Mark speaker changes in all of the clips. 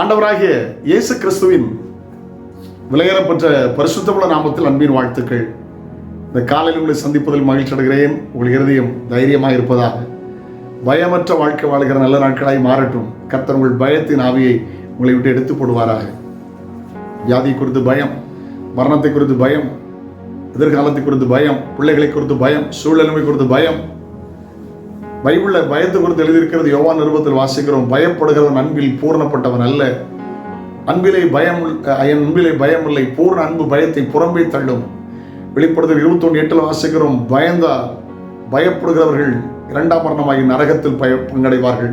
Speaker 1: ஆண்டவராகிய இயேசு கிறிஸ்துவின் விலையேறப்பட்ட பரிசுத்தமுள்ள நாமத்தில் அன்பின் வாழ்த்துக்கள். இந்த காலையில் உங்களை சந்திப்பதில் மகிழ்ச்சி அடைகிறேன். உங்கள் இருதயம் தைரியமாக இருப்பதாக. பயமற்ற வாழ்க்கை வாழ்கிற நல்ல நாட்களாய் மாறட்டும். கர்த்தர் உங்கள் பயத்தின் ஆவியை உங்களை விட்டு எடுத்து போடுவாராக. வியாதி குறித்து பயம் மரணத்தை குறித்து பயம் எதிர்காலத்தை குறித்து பயம் பிள்ளைகளை குறித்து பயம் சூழ்நிலைமை குறித்து பயம் பைபிளில் பயத்தை குறித்து எழுதியிருக்கிறது யோவான் நிருபத்தில் வாசிக்கிறோம் பயப்படுகிறவன் அன்பில் பூரணப்பட்டவன் அல்ல. அன்பிலே பயம் என் அன்பிலே பயம் இல்லை பூர்ண அன்பு பயத்தை புறம்பே தள்ளும். வெளிப்படுத்தல் இருபத்தொன்று எட்டில் வாசிக்கிறோம் பயந்தா பயப்படுகிறவர்கள் இரண்டாம் மரணமாகி நரகத்தில் பய பங்கடைவார்கள்.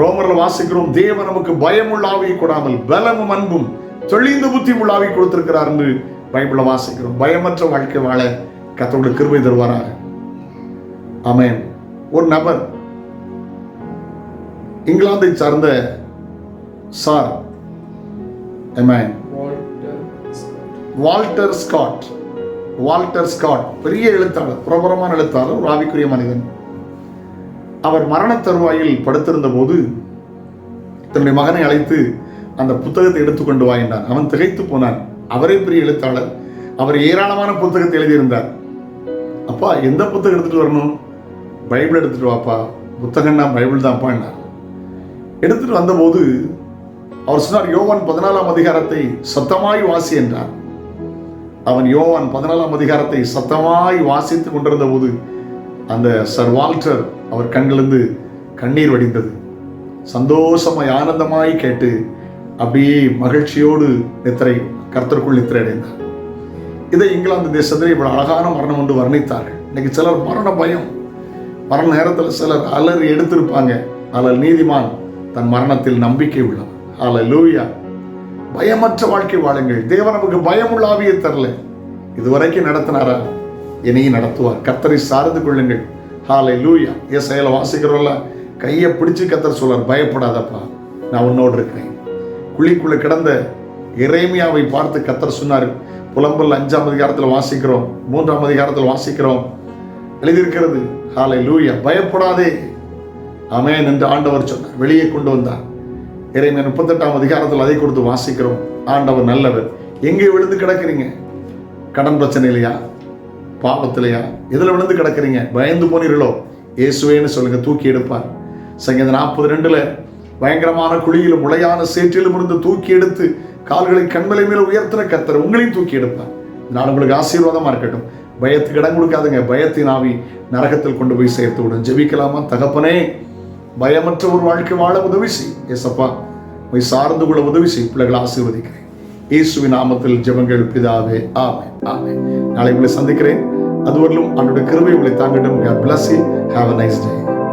Speaker 1: ரோமரில் வாசிக்கிறோம் தேவ நமக்கு பயமுள்ள ஆவியை கொடாமல் பலமும் அன்பும் தெளிந்த புத்தியும் உள்ள கொடுத்திருக்கிறார் என்று பைபிளை வாசிக்கிறோம். பயமற்ற வாழ்க்கை வாழ கத்தோட கிருபை தருவாராக. அமேன் ஒரு நபர். இங்கிலாந்தை சார்ந்த sir. Walter Scott Walter Scott பெரிய எழுத்தாளர் பிரபலமான எழுத்தாளர் ஒரு ஆவிக்குரிய மனிதன். அவர் மரண தருவாயில் படுத்திருந்த போது தன்னுடைய மகனை அழைத்து அந்த புத்தகத்தை எடுத்துக்கொண்டு வா அவன் திகைத்து போனான். அவரே பெரிய எழுத்தாளர். அவர் ஏராளமான புத்தகத்தை எழுதியிருந்தார். அப்பா எந்த புத்தகம் எடுத்துட்டு வரணும்? பைபிள் எடுத்துகிட்டு வாப்பா. புத்தகம்னா பைபிள் தான்ப்பா எடுத்துகிட்டு வந்தபோது அவர் சொன்னார் யோவான் பதினாலாம் அதிகாரத்தை சத்தமாய் வாசி என்றார். அவன் யோவான் பதினாலாம் அதிகாரத்தை சத்தமாய் வாசித்துக் கொண்டிருந்த போது அந்த சர் வால்டர் அவர் கண்களிலிருந்து கண்ணீர் வடிந்தது. சந்தோஷமாய் ஆனந்தமாய் கேட்டு அப்படியே மகிழ்ச்சியோடு நித்திரை கர்த்தருக்குள் நித்திரை அடைந்தார். இதை இங்கிலாந்து தேசத்தில் இவ்வளவு அழகான மரணம் ஒன்று வர்ணித்தார்கள். இன்னைக்கு சிலர் மரண பயம். மரண நேரத்தில் சிலர் அலறி எடுத்திருப்பாங்க. ஆனால் நீதிமான் தன் மரணத்தில் நம்பிக்கை உள்ளார் அல்ல லூயா பயமற்ற வாழ்க்கை வாழுங்கள். தேவன் நமக்கு பயமுள்ள ஆவியை தரல. இதுவரைக்கும் நடத்தினாரா? இனியும் நடத்துவார். கத்தரை சார்ந்து கொள்ளுங்கள். ஹாலை லூயா ஏ செயலை வாசிக்கிறோம்ல கையை பிடிச்சு கத்தர் சொல்லார் பயப்படாதப்பா நான் உன்னோடு இருக்கிறேன். குழிக்குள்ள கிடந்த இறைமையாவை பார்த்து கத்தர் சொன்னார். புலம்பல் அஞ்சாம் அதிகாரத்தில் வாசிக்கிறோம் மூன்றாம் அதிகாரத்தில் வாசிக்கிறோம். எழுதியிருக்கிறது. ஹாலை லூயா பயப்படாதே. அமேன் என்று ஆண்டவர் சொன்னார். வெளியே கொண்டு வந்தார். இறைமை முப்பத்தெட்டாம் அதிகாரத்தில் அதை கொடுத்து வாசிக்கிறோம். ஆண்டவர் நல்லவர். எங்கே விழுந்து கிடக்குறீங்க? கடன் பிரச்சனையிலையா? பாவத்திலையா? எதில் விழுந்து கிடக்குறீங்க? பயந்து போனீர்களோ? இயேசுவேன்னு சொல்லுங்க தூக்கி எடுப்பார். சங்கீத நாற்பது ரெண்டுல பயங்கரமான குழியிலும் முளையான சேற்றிலும் இருந்து தூக்கி எடுத்து கால்களை கண்மலை மேல உயர்த்தின கர்த்தர் உங்களையும் தூக்கி எடுப்பார். நான் உங்களுக்கு ஆசீர்வாதமா இருக்கட்டும். பயத்துக்கு இடம் கொடுக்காதுங்க. பயத்தின் ஆவி நரகத்தில் கொண்டு போய் சேர்த்து விடும். ஜெபிக்கலாமா? தகப்பனே பயமற்ற ஒரு வாழ்க்கை வாழ உதவி செய். ஏசப்பா போய் சார்ந்து கொள்ள உதவி செய். பிள்ளைகளை ஆசீர்வதிக்கிறேன். இயேசுவின் நாமத்தில் ஜெபங்கள் பிதாவே. ஆமே ஆமே நாளை உங்களை சந்திக்கிறேன். அதுவரையிலும் அவனுடைய கிருவை உங்களை தாங்கட்டும். God bless nice day.